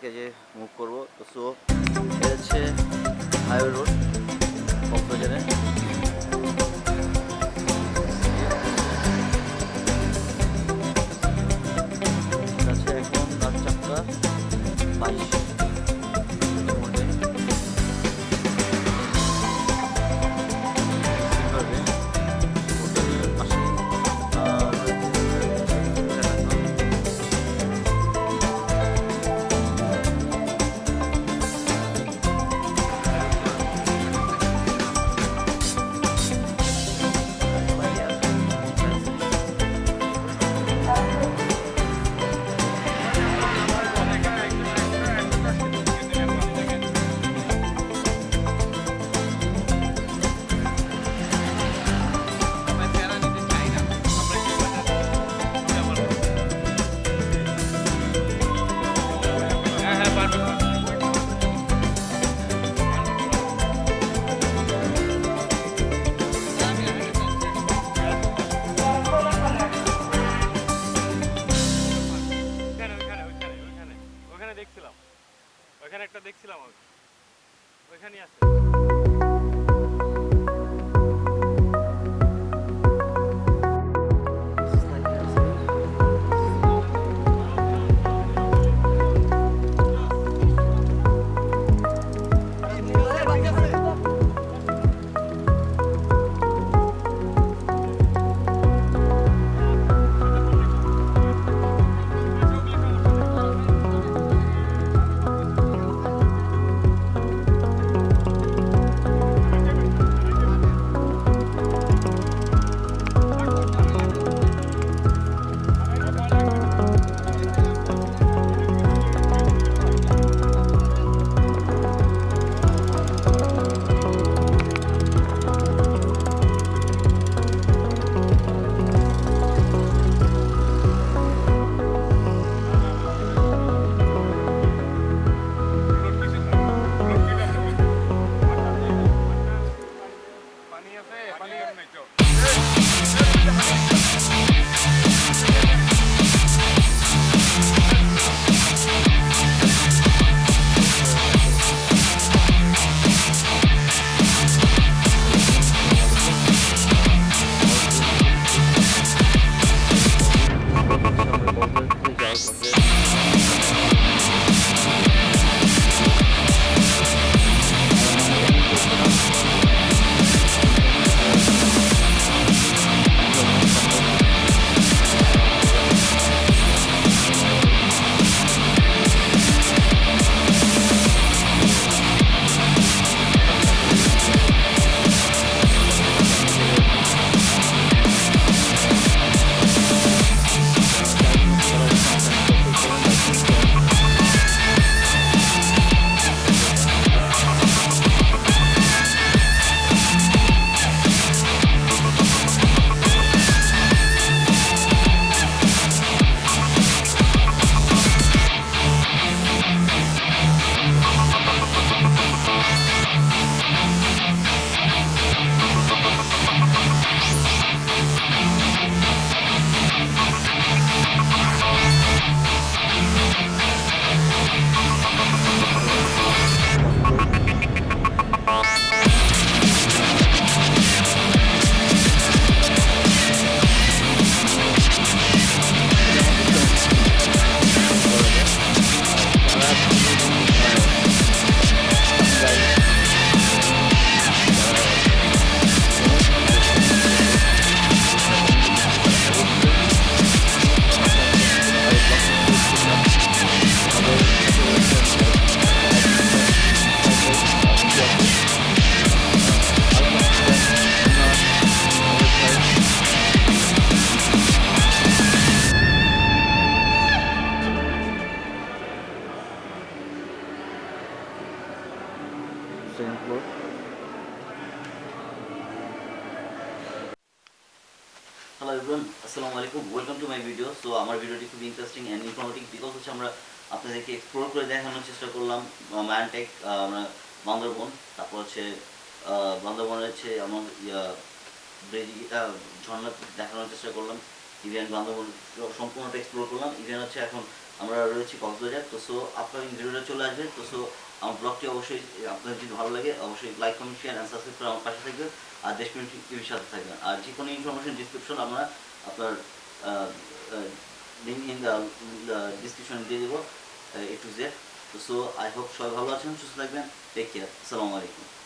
কালকে যে মুভ করব। তো সো এটা হচ্ছে হাইওয়ে রোড কক্সবাজারে। আছে এখন তার চারটা বাইশ। এভরিওয়ান আসসালামু আলাইকুম welcome to my video so আমার ভিডিওটি খুব ইন্টারেস্টিং অ্যান্ড ইনফরমেটিভ বিকজ হচ্ছে আমরা আপনাদেরকে এক্সপ্লোর করে দেখানোর চেষ্টা করলাম মায়ানটেক আমরা বান্দরবন তারপর হচ্ছে আহ, বান্দরবনের হচ্ছে আমার ব্রিজ ঝর্ণা দেখানোর চেষ্টা করলাম ইভেন বান্দরবন সম্পূর্ণটা এক্সপ্লোর করলাম ইভেন হচ্ছে এখন আমরা রয়েছি কক্সবাজার। তো সো আপকামিং ভিডিওটা চলে আসবে। তো সো আমার ব্লগটি অবশ্যই আপনাদের যদি ভালো লাগে অবশ্যই like comment share and subscribe করে আমার পাশে থাকবে আর দেশ টিভির সাথে থাকবেন। আর যে কোনো ইনফরমেশন ডিসক্রিপশন আমরা আপনার লিঙ্ক ইন দ্য ডিসক্রিপশন দিয়ে দেবো A to Z so I hope সবাই ভালো আছেন, সুস্থ থাকবেন টেক কেয়ার আসসালামু আলাইকুম।